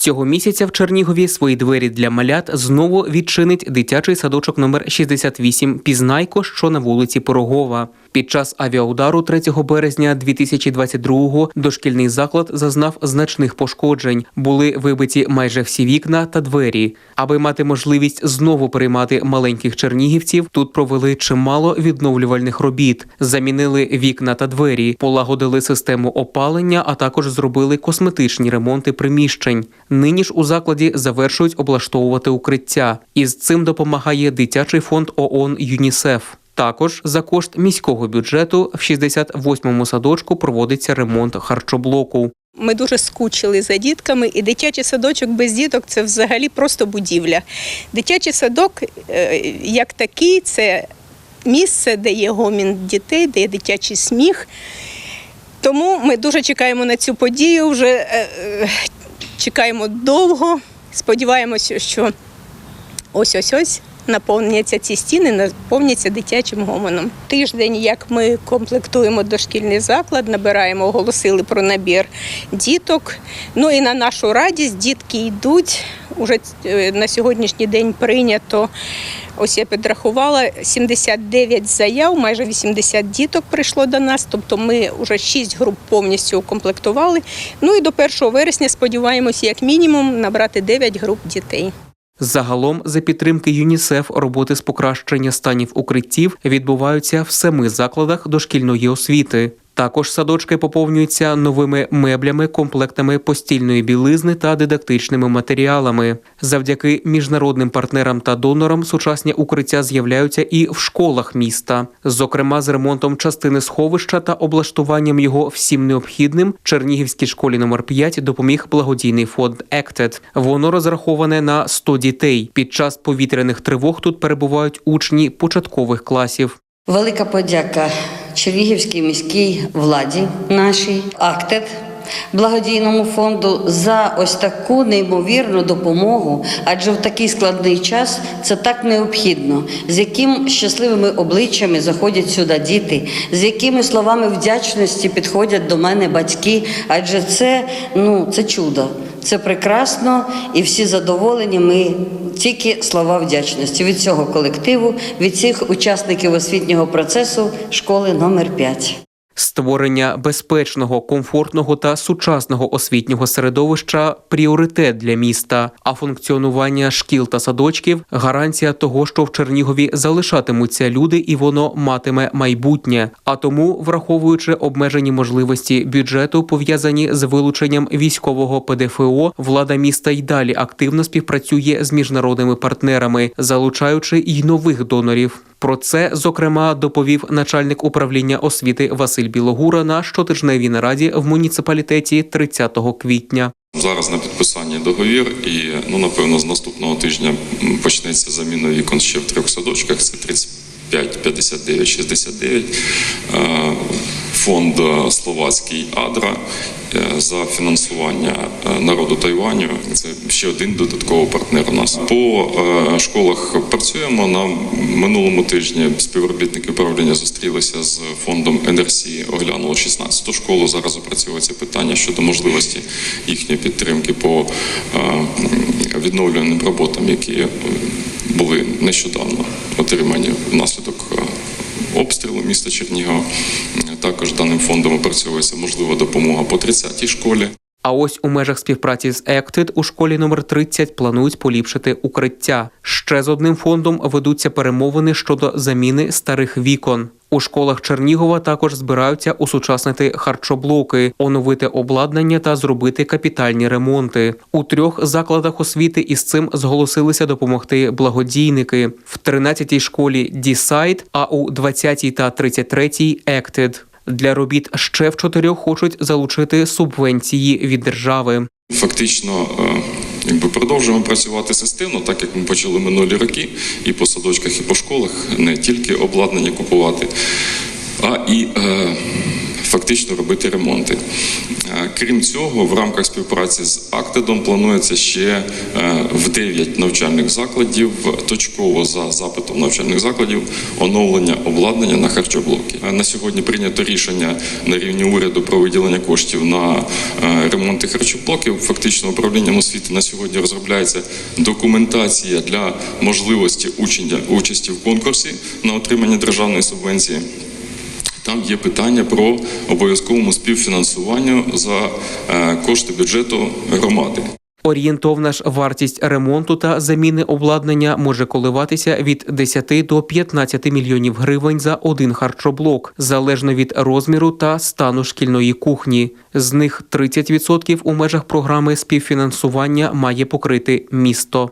Цього місяця в Чернігові свої двері для малят знову відчинить дитячий садочок номер 68 Пізнайко, що на вулиці Порогова. Під час авіаудару 3 березня 2022-го дошкільний заклад зазнав значних пошкоджень. Були вибиті майже всі вікна та двері. Аби мати можливість знову приймати маленьких чернігівців, тут провели чимало відновлювальних робіт. Замінили вікна та двері, полагодили систему опалення, а також зробили косметичні ремонти приміщень. Нині ж у закладі завершують облаштовувати укриття. Із цим допомагає дитячий фонд ООН ЮНІСЕФ. Також за кошт міського бюджету в 68-му садочку проводиться ремонт харчоблоку. Ми дуже скучили за дітками, і дитячий садочок без діток це взагалі просто будівля. Дитячий садок, е, як такий, це місце, де є гомін дітей, де є дитячий сміх. Тому ми дуже чекаємо на цю подію, вже е, е, чекаємо довго. Сподіваємося, що ось-ось ось наповняться ці стіни, наповняться дитячим гомоном. Тиждень, як ми комплектуємо дошкільний заклад, набираємо, оголосили про набір діток. Ну і на нашу радість дітки йдуть. Уже е, на сьогоднішній день прийнято. Ось я підрахувала 79 заяв, майже 80 діток прийшло до нас. Тобто ми вже 6 груп повністю укомплектували. Ну і до 1 вересня сподіваємося, як мінімум, набрати 9 груп дітей. Загалом, за підтримки ЮНІСЕФ, роботи з покращення станів укриттів відбуваються в семи закладах дошкільної освіти. Також садочки поповнюються новими меблями, комплектами постільної білизни та дидактичними матеріалами. Завдяки міжнародним партнерам та донорам сучасні укриття з'являються і в школах міста. Зокрема, з ремонтом частини сховища та облаштуванням його всім необхідним Чернігівській школі номер 5 допоміг благодійний фонд «Ектед». Воно розраховане на 100 дітей. Під час повітряних тривог тут перебувають учні початкових класів. Велика подяка Чернігівській міській владі нашій актет. Благодійному фонду за ось таку неймовірну допомогу, адже в такий складний час це так необхідно, з яким щасливими обличчями заходять сюди діти, з якими словами вдячності підходять до мене батьки, адже це ну це чудо, це прекрасно, і всі задоволені. Ми тільки слова вдячності від цього колективу, від всіх учасників освітнього процесу школи номер 5. Створення безпечного, комфортного та сучасного освітнього середовища пріоритет для міста. А функціонування шкіл та садочків гарантія того, що в Чернігові залишатимуться люди і воно матиме майбутнє. А тому, враховуючи обмежені можливості бюджету, пов'язані з вилученням військового ПДФО, влада міста й далі активно співпрацює з міжнародними партнерами, залучаючи й нових донорів. Про це зокрема доповів начальник управління освіти Василь Білогура на щотижневій нараді в муніципалітеті 30 квітня. Зараз на підписанні договір, і ну напевно з наступного тижня почнеться заміна вікон ще в трьох садочках. Це 35, 59, 69. Фонд е, словацький Адра е, за фінансування е, народу Тайваню. Це ще один додатковий партнер у нас. По школах працюємо на минулому тижні. Співробітники управління зустрілися з фондом НРС, оглянули 16-ту школу. Зараз опрацьовується питання щодо можливості їхньої підтримки по відновлюваним роботам, які були нещодавно отримані внаслідок обстрілу міста Чернігова. Також даним фондом опрацьовується можлива допомога по 30-й школі. А ось у межах співпраці з Ектид у школі номер 30 планують поліпшити укриття. Ще з одним фондом ведуться перемовини щодо заміни старих вікон. У школах Чернігова також збираються усучаснити харчоблоки, оновити обладнання та зробити капітальні ремонти. У трьох закладах освіти із цим зголосилися допомогти благодійники в 13-й школі Дісайд, а у 20-й та 33-й Ектид. Для робіт ще в чотирьох хочуть залучити субвенції від держави. Фактично, е, якби продовжуємо працювати системно, так як ми почали минулі роки, і по садочках, і по школах, не тільки обладнання купувати. а і е, фактично робити ремонти. Е, Крім цього, в рамках співпраці з Актедом планується ще е, в 9 навчальних закладів точково за запитом навчальних закладів оновлення обладнання на харчоблоки. Е, На сьогодні прийнято рішення на рівні уряду про виділення коштів на ремонти харчоблоків. Фактично управлінням освіти на сьогодні розробляється документація для можливості учення участі в конкурсі на отримання державної субвенції. Там є питання про обов'язковому співфінансуванню за е, кошти бюджету громади. Орієнтовна ж вартість ремонту та заміни обладнання може коливатися від 10 до 15 мільйонів гривень за один харчоблок, залежно від розміру та стану шкільної кухні. З них 30% у межах програми співфінансування має покрити місто.